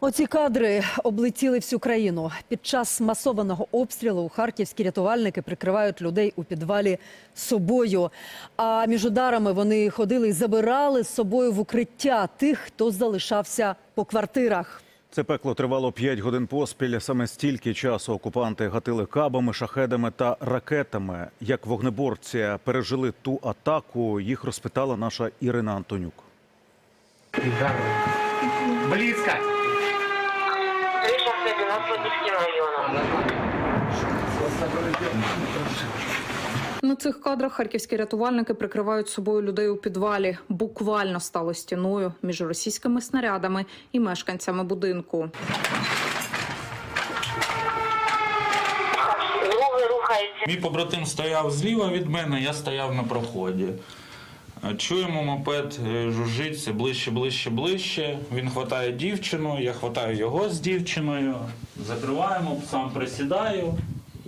Оці кадри облетіли всю країну. Під час масованого обстрілу харківські рятувальники прикривають людей у підвалі собою. А між ударами вони ходили і забирали з собою в укриття тих, хто залишався по квартирах. Це пекло тривало 5 годин поспіль. Саме стільки часу окупанти гатили кабами, шахедами та ракетами. Як вогнеборці пережили ту атаку, їх розпитала наша Ірина Антонюк. Близко. Крыша с 90 районом. На цих кадрах харківські рятувальники прикривають собою людей у підвалі. Буквально стало стіною між російськими снарядами і мешканцями будинку. Мій побратим стояв зліва від мене, я стояв на проході. Е, Чуємо, мопед е, жужжить все ближче, ближче, ближче. Він хватає дівчину, я хватаю його з дівчиною, закриваємо, сам присідаю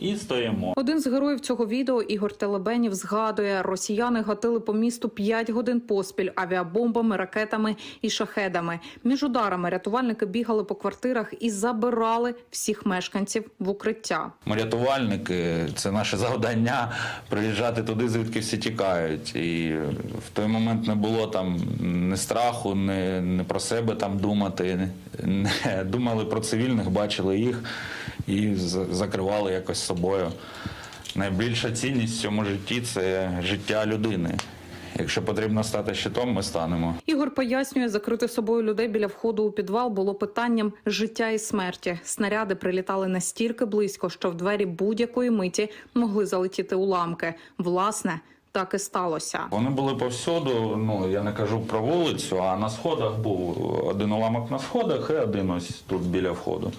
і стоїмо. Один з героїв цього відео Ігор Телебенів згадує, росіяни гатили по місту 5 годин поспіль авіабомбами, ракетами і шахедами. Між ударами рятувальники бігали по квартирах і забирали всіх мешканців в укриття. Ми рятувальники, це наше завдання приїжджати туди, звідки всі тікають. І в той момент не було там ні страху, ні, ні про себе там думати. Не думали про цивільних, бачили їх і закривали якось собою. Найбільша цінність в цьому житті це життя людини. Якщо потрібно стати щитом, ми станемо. Ігор пояснює, закрити собою людей біля входу у підвал було питанням життя і смерті. Снаряди прилітали настільки близько, що в двері будь-якої миті могли залетіти уламки. Власне, так і сталося. Вони були повсюду. Ну я не кажу про вулицю, а на сходах був один уламок на сходах і один ось тут біля входу.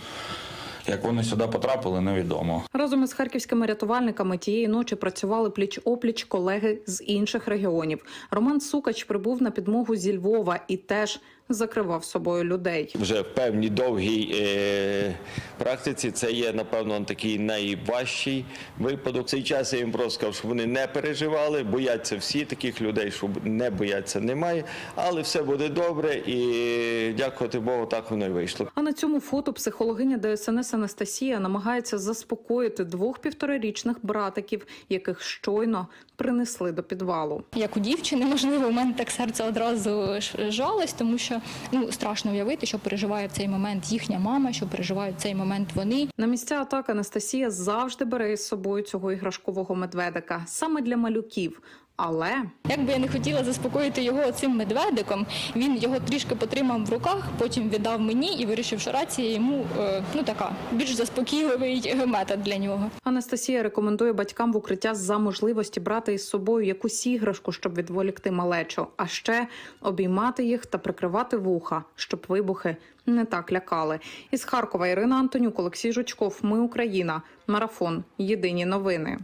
Як вони сюди потрапили, невідомо. Разом із харківськими рятувальниками тієї ночі працювали пліч опліч колеги з інших регіонів. Роман Сукач прибув на підмогу зі Львова і теж закривав собою людей. вже в певній довгій е, практиці це є, напевно, такий найважчий випадок. В цей час я їм просто сказав, щоб вони не переживали, бояться всі таких людей, що не бояться немає, але все буде добре і дякувати Богу, так воно і вийшло. А на цьому фото психологиня ДСНС Анастасія намагається заспокоїти двох півторарічних братиків, яких щойно принесли до підвалу. як у дівчини, можливо, у мене так серце одразу жалось, тому що ну страшно уявити, що переживає в цей момент їхня мама, що переживають цей момент вони. На місця атак Анастасія завжди бере із собою цього іграшкового медведика саме для малюків. Але Як би я не хотіла заспокоїти його цим медведиком, він його трішки потримав в руках, потім віддав мені і вирішив, що рація йому е, ну така більш заспокійливий метод для нього. Анастасія рекомендує батькам в укриття за можливості брати із собою якусь іграшку, щоб відволікти малечу, а ще обіймати їх та прикривати вуха, щоб вибухи не так лякали. Із Харкова Ірина Антонюк, Олексій Жучков. Ми Україна. Марафон. Єдині новини.